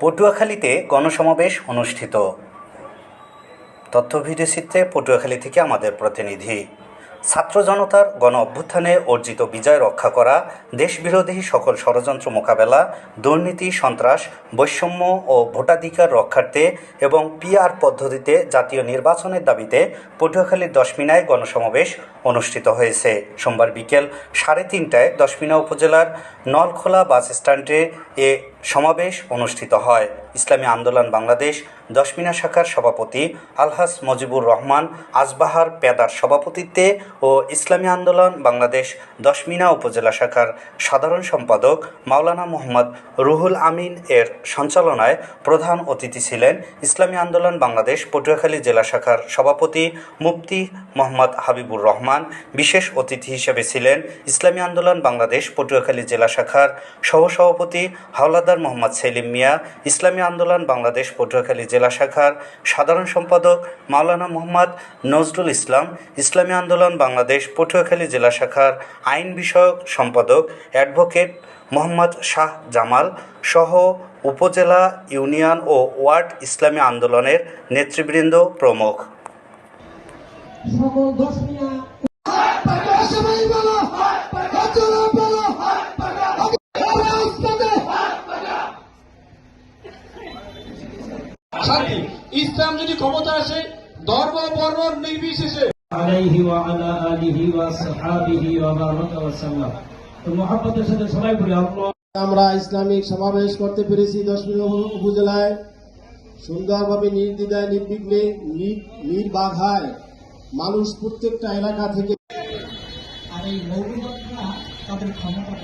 পটুয়াখালীতে গণসমাবেশ অনুষ্ঠিত। তথ্য ভিডিও চিত্রে পটুয়াখালী থেকে আমাদের প্রতিনিধি। ছাত্র জনতার গণ অভ্যুত্থানে অর্জিত বিজয় রক্ষা করা, দেশবিরোধী সকল ষড়যন্ত্র মোকাবেলা, দুর্নীতি, সন্ত্রাস, বৈষম্য ও ভোটাধিকার রক্ষার্থে এবং পিআর পদ্ধতিতে জাতীয় নির্বাচনের দাবিতে পটুয়াখালীর দশমিনায় গণসমাবেশ অনুষ্ঠিত হয়েছে। সোমবার বিকেল সাড়ে তিনটায় দশমিনা উপজেলার নলখোলা বাস স্ট্যান্ডে এ সমাবেশ অনুষ্ঠিত হয়। ইসলামী আন্দোলন বাংলাদেশ, দশমিনা শাখার সভাপতি আলহাস মজিবুর রহমান, আজবাহার পেদার সভাপতিত্বে ও ইসলামী আন্দোলন বাংলাদেশ, দশমিনা উপজেলা শাখার সাধারণ সম্পাদক মাওলানা মোহাম্মদ রুহুল আমিন এর সঞ্চালনায় প্রধান অতিথি ছিলেন ইসলামী আন্দোলন বাংলাদেশ পটুয়াখালী জেলা শাখার সভাপতি মুফতি মোহাম্মদ হাবিবুর রহমান, বিশেষ অতিথি হিসেবে ছিলেন ইসলামী আন্দোলন বাংলাদেশ পটুয়াখালী জেলা শাখার সহসভাপতি হাওলাদার মোহাম্মদ সেলিম মিয়া, ইসলামী আন্দোলন, বাংলাদেশ পটুয়াখালী জেলা শাখার সাধারণ সম্পাদক মাওলানা মোহাম্মদ নজরুল ইসলাম, ইসলামী আন্দোলন, বাংলাদেশ পটুয়াখালী জেলা শাখার আইন বিষয়ক সম্পাদক অ্যাডভোকেট মোহাম্মদ শাহ জামাল সহ উপজেলা ইউনিয়ন ও ওয়ার্ড ইসলামী আন্দোলনের নেতৃবৃন্দ প্রমুখ সকল দশ মিয়া সবাই বলো অচল বলো শান্তি ইসলাম যদি ক্ষমতা আসে ধর্ম বর্ণ নির্বিশেষে। আলাইহি ওয়া আলা আলিহি ওয়া সাহাবিহি ওয়া বারাকা ওয়া সাল্লাম। তো মহব্বতের সাথে সবাই বলি আল্লাহ আমরা ইসলামিক সমাবেশ করতে পেরেছি দশমিন উপজেলায়। সুন্দরভাবে নির্দ্বিধায় নির্বিঘ্নে নির- নির্বাধায় মানুষ প্রত্যেকটা এলাকা থেকে আর এই মৌলবাদরা তাদের ক্ষমতা